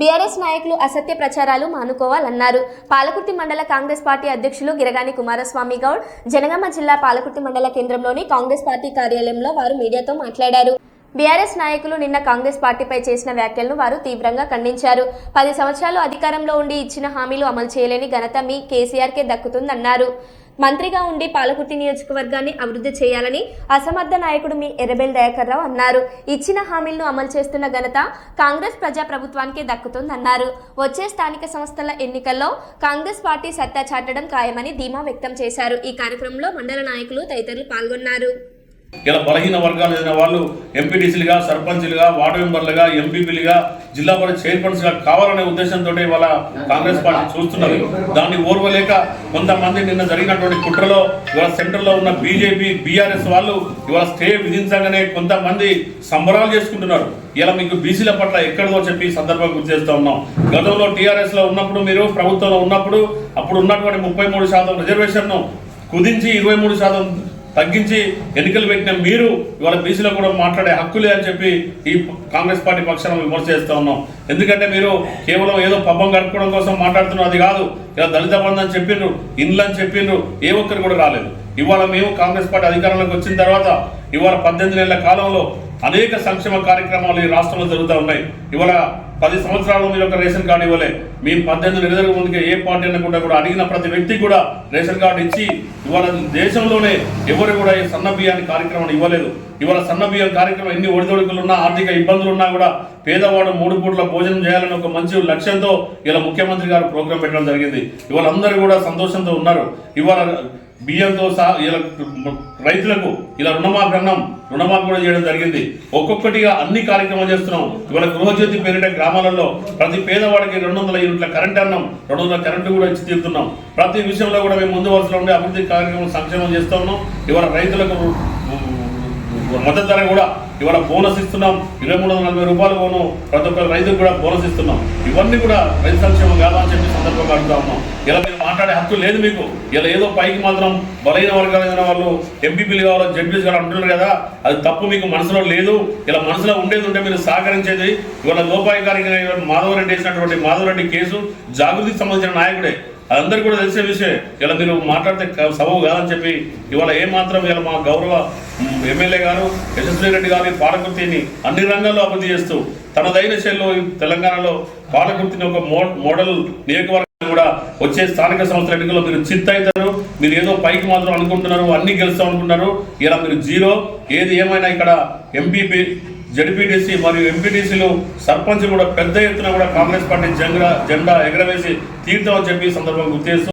BRS నాయకులు అసత్య ప్రచారాలు మానుకోవాలన్నారు. పాలకుర్తి మండల కాంగ్రెస్ పార్టీ అధ్యక్షులు గిరగాని కుమారస్వామి గౌడ్ జనగామ జిల్లా పాలకుర్తి మండల కేంద్రంలోని కాంగ్రెస్ పార్టీ కార్యాలయంలో వారు మీడియాతో మాట్లాడారు. బీఆర్ఎస్ నాయకులు నిన్న కాంగ్రెస్ పార్టీపై చేసిన వ్యాఖ్యలను వారు తీవ్రంగా ఖండించారు. పది సంవత్సరాలు అధికారంలో ఉండి ఇచ్చిన హామీలు అమలు చేయలేని ఘనత మీ కేసీఆర్కే దక్కుతుందన్నారు. మంత్రిగా ఉండి పాలకుర్తి నియోజకవర్గాన్ని అభివృద్ధి చేయాలని అసమర్థ నాయకుడు మీ ఎర్రబెల్ దయాకర్ రావు అన్నారు. ఇచ్చిన హామీలను అమలు చేస్తున్న ఘనత కాంగ్రెస్ ప్రజా ప్రభుత్వానికే దక్కుతుందన్నారు. వచ్చే స్థానిక సంస్థల ఎన్నికల్లో కాంగ్రెస్ పార్టీ సత్తా చాటడం ఖాయమని ధీమా వ్యక్తం చేశారు. ఈ కార్యక్రమంలో మండల నాయకులు తదితరులు పాల్గొన్నారు. ఇలా బలహీన వర్గాలు చెందిన వాళ్ళు ఎంపీటీసీలుగా సర్పంచ్లుగా వార్డు మెంబర్లుగా ఎంపీపీలుగా జిల్లా పరిషత్ చైర్మన్స్గా కావాలనే ఉద్దేశంతో ఇవాళ కాంగ్రెస్ పార్టీ చూస్తున్నది. దాన్ని ఓర్వలేక కొంతమంది నిన్న జరిగినటువంటి కుట్రలో ఇవాళ సెంటర్లో ఉన్న బీజేపీ బీఆర్ఎస్ వాళ్ళు ఇవాళ స్టే విధించగానే కొంతమంది సంబరాలు చేసుకుంటున్నారు. ఇలా మీకు బీసీల పట్ల ఎక్కడిదో చెప్పి సందర్భంగా గుర్తు చేస్తూ ఉన్నాం. గతంలో టీఆర్ఎస్లో ఉన్నప్పుడు మీరు ప్రభుత్వంలో ఉన్నప్పుడు అప్పుడు ఉన్నటువంటి ముప్పై మూడు శాతం రిజర్వేషన్ను కుదించి ఇరవై మూడు శాతం తగ్గించి ఎన్నికలు పెట్టిన మీరు ఇవాళ బీసీలో కూడా మాట్లాడే హక్కులే అని చెప్పి ఈ కాంగ్రెస్ పార్టీ పక్షాన విమర్శ చేస్తూ ఉన్నాం. ఎందుకంటే మీరు కేవలం ఏదో పబ్బం గడుపుకోవడం కోసం మాట్లాడుతున్నారు అది కాదు. ఇలా దళిత బంధం అని చెప్పిండ్రు ఇండ్లు అని చెప్పిండ్రు ఏ ఒక్కరు కూడా రాలేదు. ఇవాళ మేము కాంగ్రెస్ పార్టీ అధికారంలోకి వచ్చిన తర్వాత ఇవాళ పద్దెనిమిది నెలల కాలంలో అనేక సంక్షేమ కార్యక్రమాలు ఈ రాష్ట్రంలో జరుగుతూ ఉన్నాయి. ఇవాళ పది సంవత్సరాలు మీరు ఒక రేషన్ కార్డు ఇవ్వలే. మేము పద్దెనిమిది నెలల ముందుకే ఏ పార్టీ అనకుండా కూడా అడిగిన ప్రతి వ్యక్తి కూడా రేషన్ కార్డు ఇచ్చి ఇవాళ దేశంలోనే ఎవరు కూడా ఈ సన్న బియ్యాన్ని కార్యక్రమం ఇవ్వలేదు. ఇవాళ సన్న బియ్యం కార్యక్రమం ఎన్ని ఒడిదొడుకులు ఉన్నా ఆర్థిక ఇబ్బందులు ఉన్నా కూడా పేదవాడు మూడు పూట్ల భోజనం చేయాలని ఒక మంచి లక్ష్యంతో ఇలా ముఖ్యమంత్రి గారు ప్రోగ్రాం పెట్టడం జరిగింది. ఇవాళ అందరూ కూడా సంతోషంతో ఉన్నారు. ఇవాళ బియ్యంతో సహా ఇలా రైతులకు ఇలా రుణమాఫీ అన్నం రుణమాఫీ కూడా చేయడం జరిగింది. ఒక్కొక్కటిగా అన్ని కార్యక్రమాలు చేస్తున్నాం. ఇవాళ గృహజ్యోతి పేరిట గ్రామాలలో ప్రతి పేదవాడికి రెండు వందల యూనిట్ల కరెంట్ అన్నం రెండు వందల కరెంటు కూడా ఇచ్చి తీరుతున్నాం. ప్రతి విషయంలో కూడా మేము ముందు వరుసలో ఉండే అభివృద్ధి కార్యక్రమం సంక్షేమం చేస్తూ ఉన్నాం. ఇవాళ రైతులకు మద్దతు ధర కూడా ఇవాళ బోనస్ ఇస్తున్నాం. ఇరవై మూడు వందల నలభై రూపాయలు పోను. ప్రతి ఒక్క రైతుకు కూడా బోనస్ ఇస్తున్నాం. ఇవన్నీ కూడా రైతు సంక్షేమం కాదా అని చెప్పి సందర్భంగా అడుగుతా ఉన్నాం. ఇలా మీరు మాట్లాడే హక్కు లేదు మీకు. ఇలా ఏదో పైకి మాత్రం బలహీన వర్గాలు చెందిన వాళ్ళు ఎంపీపీలు కావాలో జడ్పీలు కావాలి అంటున్నారు కదా అది తప్పు మీకు మనసులో లేదు. ఇలా మనసులో ఉండేది ఉంటే మీరు సహకరించేది. ఇవాళ లోపాయికారిగా మాధవరెడ్డి వేసినటువంటి మాధవరెడ్డి కేసు జాగృతికి సంబంధించిన నాయకుడే. అందరికీ కూడా తెలిసే విషయం ఇలా మీరు మాట్లాడితే క- సబబు కాదని చెప్పి ఇవాళ ఏమాత్రం ఇలా మా గౌరవ ఎమ్మెల్యే గారు యశస్వి రెడ్డి గారి పాలకుర్తిని అన్ని రంగాల్లో అభివృద్ధి చేస్తూ తనదైన శైలిలో తెలంగాణలో పాలకుర్తిని ఒక మో మోడల్ నియోజకవర్గం కూడా వచ్చే స్థానిక సంస్థల ఎన్నికల్లో మీరు చిత్ అవుతారు మీరు ఏదో పైకి మాత్రం అనుకుంటున్నారు అన్ని గెలుస్తాం అనుకుంటున్నారు ఇలా మీరు జీరో. ఏది ఏమైనా ఇక్కడ ఎంపీపీ జడ్పీటీసీ మరియు ఎంపీటీసీలు సర్పంచ్ కూడా పెద్ద ఎత్తున కూడా కాంగ్రెస్ పార్టీ జెండా జెండా ఎగరవేసి తీర్థం అని చెప్పి సందర్భంగా గుర్తు